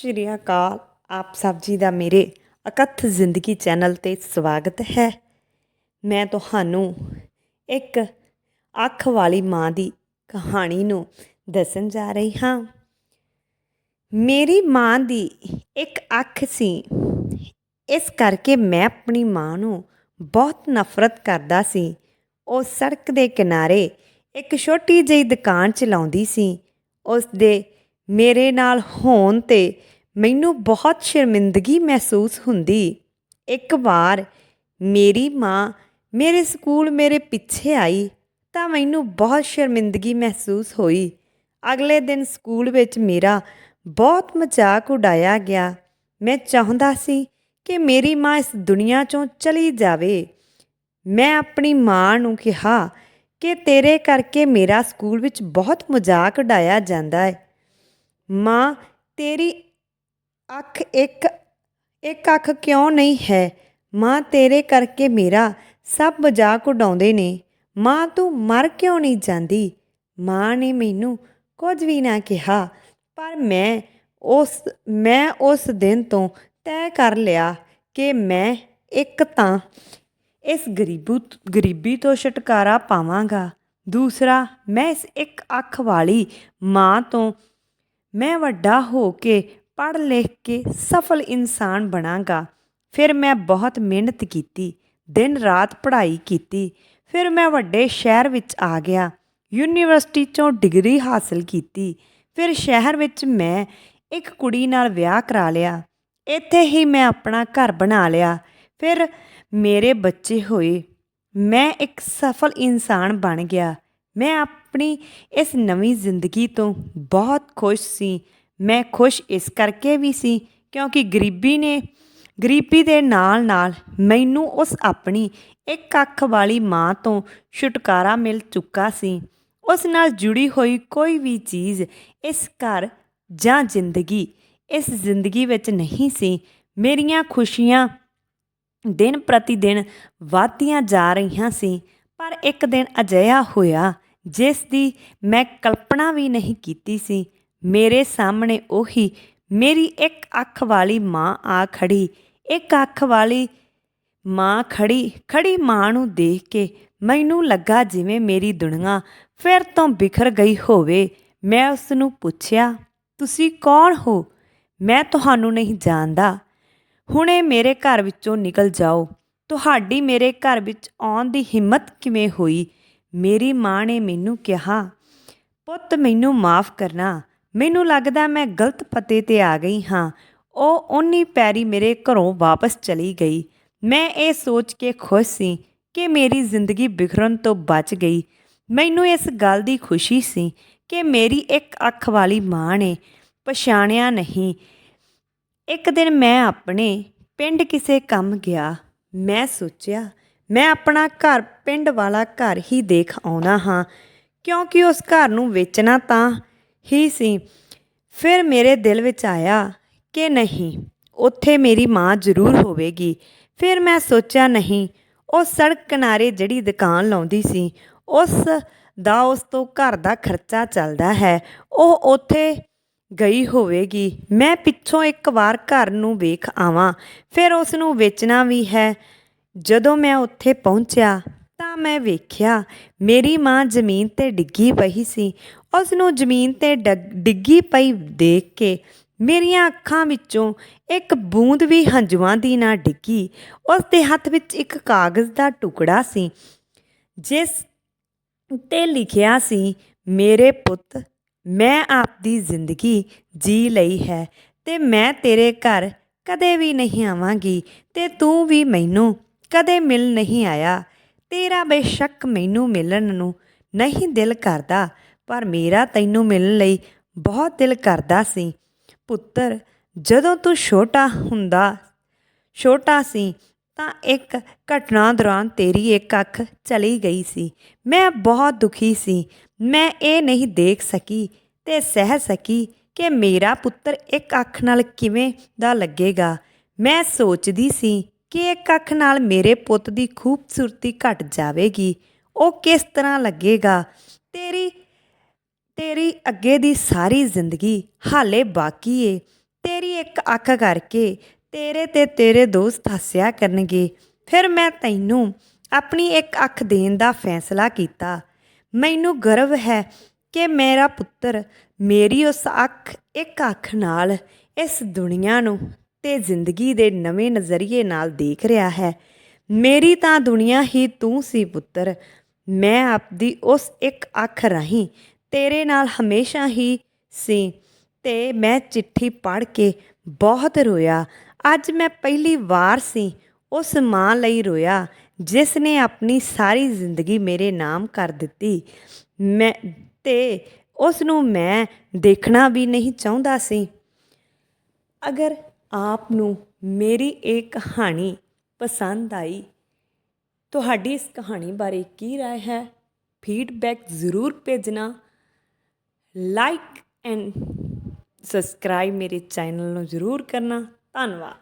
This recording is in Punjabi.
ਸ਼੍ਰੀ ਅਕਾਲ। ਆਪ ਸਭ ਜੀ ਦਾ ਮੇਰੇ ਅਕਥ ਜ਼ਿੰਦਗੀ ਚੈਨਲ ਤੇ ਸਵਾਗਤ ਹੈ। ਮੈਂ ਤੁਹਾਨੂੰ ਇੱਕ ਅੱਖ ਵਾਲੀ ਮਾਂ ਦੀ ਕਹਾਣੀ ਨੂੰ ਦੱਸਣ ਜਾ ਰਹੀ ਹਾਂ। ਮੇਰੀ ਮਾਂ ਦੀ ਇੱਕ ਅੱਖ ਸੀ। ਇਸ ਕਰਕੇ ਮੈਂ ਆਪਣੀ ਮਾਂ ਨੂੰ ਬਹੁਤ ਨਫ਼ਰਤ ਕਰਦਾ ਸੀ। ਉਹ ਸੜਕ ਦੇ ਕਿਨਾਰੇ ਇੱਕ ਛੋਟੀ ਜਿਹੀ ਦੁਕਾਨ ਚਲਾਉਂਦੀ ਸੀ। ਉਸ ਦੇ ਮੇਰੇ ਨਾਲ ਹੋਣ ਤੇ ਮੈਨੂੰ ਬਹੁਤ ਸ਼ਰਮਿੰਦਗੀ ਮਹਿਸੂਸ ਹੁੰਦੀ। ਇੱਕ ਵਾਰ ਮੇਰੀ ਮਾਂ ਮੇਰੇ ਸਕੂਲ ਮੇਰੇ ਪਿੱਛੇ ਆਈ ਤਾਂ ਮੈਨੂੰ ਬਹੁਤ ਸ਼ਰਮਿੰਦਗੀ ਮਹਿਸੂਸ ਹੋਈ। ਅਗਲੇ ਦਿਨ ਸਕੂਲ ਵਿੱਚ ਮੇਰਾ ਬਹੁਤ ਮਜ਼ਾਕ ਉਡਾਇਆ ਗਿਆ। ਮੈਂ ਚਾਹੁੰਦਾ ਸੀ ਕਿ ਮੇਰੀ ਮਾਂ ਇਸ ਦੁਨੀਆ 'ਚੋਂ ਚਲੀ ਜਾਵੇ। ਮੈਂ ਆਪਣੀ ਮਾਂ ਨੂੰ ਕਿਹਾ ਕਿ ਤੇਰੇ ਕਰਕੇ ਮੇਰਾ ਸਕੂਲ ਵਿੱਚ ਬਹੁਤ ਮਜ਼ਾਕ ਉਡਾਇਆ ਜਾਂਦਾ ਹੈ। ਮਾਂ, ਤੇਰੀ ਅੱਖ ਇੱਕ ਇੱਕ ਅੱਖ ਕਿਉਂ ਨਹੀਂ ਹੈ? ਮਾਂ ਤੇਰੇ ਕਰਕੇ ਮੇਰਾ ਸਭ ਮਜ਼ਾਕ ਉਡਾਉਂਦੇ ਨੇ। ਮਾਂ ਤੂੰ ਮਰ ਕਿਉਂ ਨਹੀਂ ਜਾਂਦੀ? ਮਾਂ ਨੇ ਮੈਨੂੰ ਕੁਝ ਵੀ ਨਾ ਕਿਹਾ, ਪਰ ਮੈਂ ਉਸ ਮੈਂ ਉਸ ਦਿਨ ਤੋਂ ਤੈਅ ਕਰ ਲਿਆ ਕਿ ਮੈਂ ਇੱਕ ਤਾਂ ਇਸ ਗਰੀਬੂ, ਗਰੀਬੀ ਤੋਂ ਛੁਟਕਾਰਾ ਪਾਵਾਂਗਾ। ਦੂਸਰਾ, ਮੈਂ ਇਸ ਇੱਕ ਅੱਖ ਵਾਲੀ ਮਾਂ ਤੋਂ ਮੈਂ ਵੱਡਾ ਹੋ ਕੇ ਪੜ੍ਹ ਲਿਖ ਕੇ ਸਫਲ ਇਨਸਾਨ ਬਣਾਂਗਾ। ਫਿਰ ਮੈਂ ਬਹੁਤ ਮਿਹਨਤ ਕੀਤੀ, ਦਿਨ ਰਾਤ ਪੜ੍ਹਾਈ ਕੀਤੀ, ਫਿਰ ਮੈਂ ਵੱਡੇ ਸ਼ਹਿਰ ਵਿੱਚ ਆ ਗਿਆ, ਯੂਨੀਵਰਸਿਟੀ ਚੋਂ ਡਿਗਰੀ ਹਾਸਲ ਕੀਤੀ, ਫਿਰ ਸ਼ਹਿਰ ਵਿੱਚ ਮੈਂ ਇੱਕ ਕੁੜੀ ਨਾਲ ਵਿਆਹ ਕਰਾ ਲਿਆ, ਇੱਥੇ ਹੀ ਮੈਂ ਆਪਣਾ ਘਰ ਬਣਾ ਲਿਆ, ਫਿਰ ਮੇਰੇ ਬੱਚੇ ਹੋਏ, ਮੈਂ ਇੱਕ ਸਫਲ ਇਨਸਾਨ ਬਣ ਗਿਆ, ਮੈਂ ਆਪਣੀ ਇਸ ਨਵੀਂ ਜ਼ਿੰਦਗੀ ਤੋਂ ਬਹੁਤ ਖੁਸ਼ ਸੀ ਮੈਂ ਖੁਸ਼ ਇਸ ਕਰਕੇ ਵੀ ਸੀ ਕਿਉਂਕਿ ਗਰੀਬੀ ਨੇ, ਗਰੀਬੀ ਦੇ ਨਾਲ ਨਾਲ ਮੈਨੂੰ ਉਸ ਆਪਣੀ ਇੱਕ ਅੱਖ ਵਾਲੀ ਮਾਂ ਤੋਂ ਛੁਟਕਾਰਾ ਮਿਲ ਚੁੱਕਾ ਸੀ। ਉਸ ਨਾਲ ਜੁੜੀ ਹੋਈ ਕੋਈ ਵੀ ਚੀਜ਼ ਇਸ ਘਰ ਜਾਂ ਜ਼ਿੰਦਗੀ, ਇਸ ਜ਼ਿੰਦਗੀ ਵਿੱਚ ਨਹੀਂ ਸੀ। ਮੇਰੀਆਂ ਖੁਸ਼ੀਆਂ ਦਿਨ ਪ੍ਰਤੀ ਦਿਨ ਵਧਦੀਆਂ ਜਾ ਰਹੀਆਂ ਸੀ, ਪਰ ਇੱਕ ਦਿਨ ਅਜਿਹਾ ਹੋਇਆ ਜਿਸ ਦੀ ਮੈਂ ਕਲਪਨਾ ਵੀ ਨਹੀਂ ਕੀਤੀ ਸੀ। ਮੇਰੇ ਸਾਹਮਣੇ ਉਹੀ ਮੇਰੀ ਇੱਕ ਅੱਖ ਵਾਲੀ ਮਾਂ ਆ ਖੜੀ, ਇੱਕ ਅੱਖ ਵਾਲੀ ਮਾਂ ਖੜੀ ਖੜੀ ਮਾਂ ਨੂੰ ਦੇਖ ਕੇ ਮੈਨੂੰ ਲੱਗਾ ਜਿਵੇਂ ਮੇਰੀ ਦੁਨੀਆ ਫਿਰ ਤੋਂ ਬਿਖਰ ਗਈ ਹੋਵੇ। ਮੈਂ ਉਸ ਨੂੰ ਪੁੱਛਿਆ, ਤੁਸੀਂ ਕੌਣ ਹੋ? ਮੈਂ ਤੁਹਾਨੂੰ ਨਹੀਂ ਜਾਣਦਾ। ਹੁਣੇ ਮੇਰੇ ਘਰ ਵਿੱਚੋਂ ਨਿਕਲ ਜਾਓ। ਤੁਹਾਡੀ ਮੇਰੇ ਘਰ ਵਿੱਚ ਆਉਣ ਦੀ ਹਿੰਮਤ ਕਿਵੇਂ ਹੋਈ? ਮੇਰੀ ਮਾਂ ਨੇ ਮੈਨੂੰ ਕਿਹਾ, ਪੁੱਤ, ਮੈਨੂੰ ਮਾਫ ਕਰਨਾ। ਮੈਨੂੰ ਲੱਗਦਾ ਮੈਂ ਗਲਤ ਪਤੇ ਤੇ ਆ ਗਈ ਹਾਂ। ਉਹ ਓਨੀ ਪੈਰੀ ਮੇਰੇ ਘਰੋਂ ਵਾਪਸ ਚਲੀ ਗਈ। ਮੈਂ ਇਹ ਸੋਚ ਕੇ ਖੁਸ਼ ਸੀ ਕਿ ਮੇਰੀ ਜ਼ਿੰਦਗੀ ਬਿਖਰਨ ਤੋਂ ਬਚ ਗਈ। ਮੈਨੂੰ ਇਸ ਗੱਲ ਦੀ ਖੁਸ਼ੀ ਸੀ ਕਿ ਮੇਰੀ ਇੱਕ ਅੱਖ ਵਾਲੀ ਮਾਂ ਨੇ ਪਛਾਣਿਆ ਨਹੀਂ। ਇੱਕ ਦਿਨ ਮੈਂ ਆਪਣੇ ਪਿੰਡ ਕਿਸੇ ਕੰਮ ਗਿਆ। ਮੈਂ ਸੋਚਿਆ, ਮੈਂ ਆਪਣਾ ਘਰ ਪਿੰਡ ਵਾਲਾ ਘਰ ਹੀ ਦੇਖ ਆਉਣਾ ਹਾਂ। ਕਿਉਂਕਿ ਉਸ ਘਰ ਨੂੰ ਵੇਚਣਾ ਤਾਂ ਹੀ ਸੀ। ਫਿਰ ਮੇਰੇ ਦਿਲ ਵਿੱਚ ਆਇਆ ਕਿ ਨਹੀਂ, ਉੱਥੇ ਮੇਰੀ ਮਾਂ ਜ਼ਰੂਰ ਹੋਵੇਗੀ। ਫਿਰ ਮੈਂ ਸੋਚਿਆ, ਨਹੀਂ, ਉਹ ਸੜਕ ਕਿਨਾਰੇ ਜਿਹੜੀ ਦੁਕਾਨ ਲਾਉਂਦੀ ਸੀ, ਉਸ ਦਾ ਉਸ ਤੋਂ ਘਰ ਦਾ ਖਰਚਾ ਚੱਲਦਾ ਹੈ। ਉਹ ਉੱਥੇ ਗਈ ਹੋਵੇਗੀ। ਮੈਂ ਪਿੱਛੋਂ ਇੱਕ ਵਾਰ ਘਰ ਨੂੰ ਵੇਖ ਆਵਾਂ। ਫਿਰ ਉਸ ਨੂੰ ਵੇਚਣਾ ਵੀ ਹੈ। ਜਦੋਂ ਮੈਂ ਉੱਥੇ ਪਹੁੰਚਿਆ ਮੈਂ ਵੇਖਿਆ, ਮੇਰੀ ਮਾਂ ਜ਼ਮੀਨ ਤੇ ਡਿੱਗੀ ਪਈ ਸੀ। ਉਸ ਨੂੰ ਜ਼ਮੀਨ ਤੇ ਡਿੱਗੀ ਪਈ ਦੇਖ ਕੇ ਮੇਰੀਆਂ ਅੱਖਾਂ ਵਿੱਚੋਂ ਇੱਕ ਬੂੰਦ ਵੀ ਹੰਝੂਆਂ ਦੀ ਨਾ ਡਿੱਗੀ। ਉਸ ਦੇ ਹੱਥ ਵਿੱਚ ਇੱਕ ਕਾਗਜ਼ ਦਾ ਟੁਕੜਾ ਸੀ, ਜਿਸ ਤੇ ਲਿਖਿਆ ਸੀ, ਮੇਰੇ ਪੁੱਤ, ਮੈਂ ਆਪਦੀ ਜ਼ਿੰਦਗੀ ਜੀ ਲਈ ਹੈ ਤੇ ਮੈਂ ਤੇਰੇ ਘਰ ਕਦੇ ਵੀ ਨਹੀਂ ਆਵਾਂਗੀ ਤੇ ਤੂੰ ਵੀ ਮੈਨੂੰ ਕਦੇ ਮਿਲ ਨਹੀਂ ਆਇਆ। ਤੇਰਾ ਬੇਸ਼ੱਕ ਮੈਨੂੰ ਮਿਲਣ ਨੂੰ ਨਹੀਂ ਦਿਲ ਕਰਦਾ, ਪਰ ਮੇਰਾ ਤੈਨੂੰ ਮਿਲਣ ਲਈ ਬਹੁਤ ਦਿਲ ਕਰਦਾ ਸੀ। ਪੁੱਤਰ, ਜਦੋਂ ਤੂੰ ਛੋਟਾ ਹੁੰਦਾ, ਛੋਟਾ ਸੀ, ਤਾਂ ਇੱਕ ਘਟਨਾ ਦੌਰਾਨ ਤੇਰੀ ਇੱਕ ਅੱਖ ਚਲੀ ਗਈ ਸੀ। ਮੈਂ ਬਹੁਤ ਦੁਖੀ ਸੀ। ਮੈਂ ਇਹ ਨਹੀਂ ਦੇਖ ਸਕੀ ਤੇ ਸਹਿ ਸਕੀ ਕਿ ਮੇਰਾ ਪੁੱਤਰ ਇੱਕ ਅੱਖ ਨਾਲ ਕਿਵੇਂ ਦਾ ਲੱਗੇਗਾ। ਮੈਂ ਸੋਚਦੀ ਸੀ ਕਿ ਇੱਕ ਅੱਖ ਨਾਲ ਮੇਰੇ ਪੁੱਤ ਦੀ ਖੂਬਸੂਰਤੀ ਘਟ ਜਾਵੇਗੀ? ਉਹ ਕਿਸ ਤਰ੍ਹਾਂ ਲੱਗੇਗਾ? ਤੇਰੀ ਤੇਰੀ ਅੱਗੇ ਦੀ ਸਾਰੀ ਜ਼ਿੰਦਗੀ ਹਾਲੇ ਬਾਕੀ ਏ। ਤੇਰੀ ਇੱਕ ਅੱਖ ਕਰਕੇ ਤੇਰੇ ਤੇ ਤੇਰੇ ਦੋਸਤ ਹੱਸਿਆ ਕਰਨਗੇ। ਫਿਰ ਮੈਂ ਤੈਨੂੰ ਆਪਣੀ ਇੱਕ ਅੱਖ ਦੇਣ ਦਾ ਫੈਸਲਾ ਕੀਤਾ। ਮੈਨੂੰ ਗਰਵ ਹੈ ਕਿ ਮੇਰਾ ਪੁੱਤਰ ਮੇਰੀ ਉਸ ਅੱਖ, ਇੱਕ ਅੱਖ ਨਾਲ ਇਸ ਦੁਨੀਆ ਨੂੰ ਤੇ ਜ਼ਿੰਦਗੀ ਦੇ ਨਵੇਂ ਨਜ਼ਰੀਏ ਨਾਲ ਦੇਖ ਰਿਹਾ ਹੈ। ਮੇਰੀ ਤਾਂ ਦੁਨੀਆ ਹੀ ਤੂੰ ਸੀ ਪੁੱਤਰ। ਮੈਂ ਆਪਦੀ ਉਸ ਇੱਕ ਅੱਖ ਰਾਹੀਂ ਤੇਰੇ ਨਾਲ ਹਮੇਸ਼ਾ ਹੀ ਸੀ ਤੇ ਮੈਂ ਚਿੱਠੀ ਪੜ੍ਹ ਕੇ ਬਹੁਤ ਰੋਇਆ। ਅੱਜ ਮੈਂ ਪਹਿਲੀ ਵਾਰ ਸੀ ਉਸ ਮਾਂ ਲਈ ਰੋਇਆ, ਜਿਸ ਨੇ ਆਪਣੀ ਸਾਰੀ ਜ਼ਿੰਦਗੀ ਮੇਰੇ ਨਾਮ ਕਰ ਦਿੱਤੀ। ਮੈਂ ਤੇ ਉਸ ਨੂੰ ਮੈਂ ਦੇਖਣਾ ਵੀ ਨਹੀਂ ਚਾਹੁੰਦਾ ਸੀ। ਅਗਰ ਆਪ ਨੂੰ ਮੇਰੀ ਇਹ ਕਹਾਣੀ ਪਸੰਦ ਆਈ ਤੁਹਾਡੀ ਇਸ ਕਹਾਣੀ ਬਾਰੇ ਕੀ رائے ਹੈ ਫੀਡਬੈਕ ਜ਼ਰੂਰ ਭੇਜਣਾ ਲਾਈਕ ਐਂਡ ਸਬਸਕ੍ਰਾਈਬ ਮੇਰੇ ਚੈਨਲ ਨੂੰ ਜ਼ਰੂਰ ਕਰਨਾ ਧੰਨਵਾਦ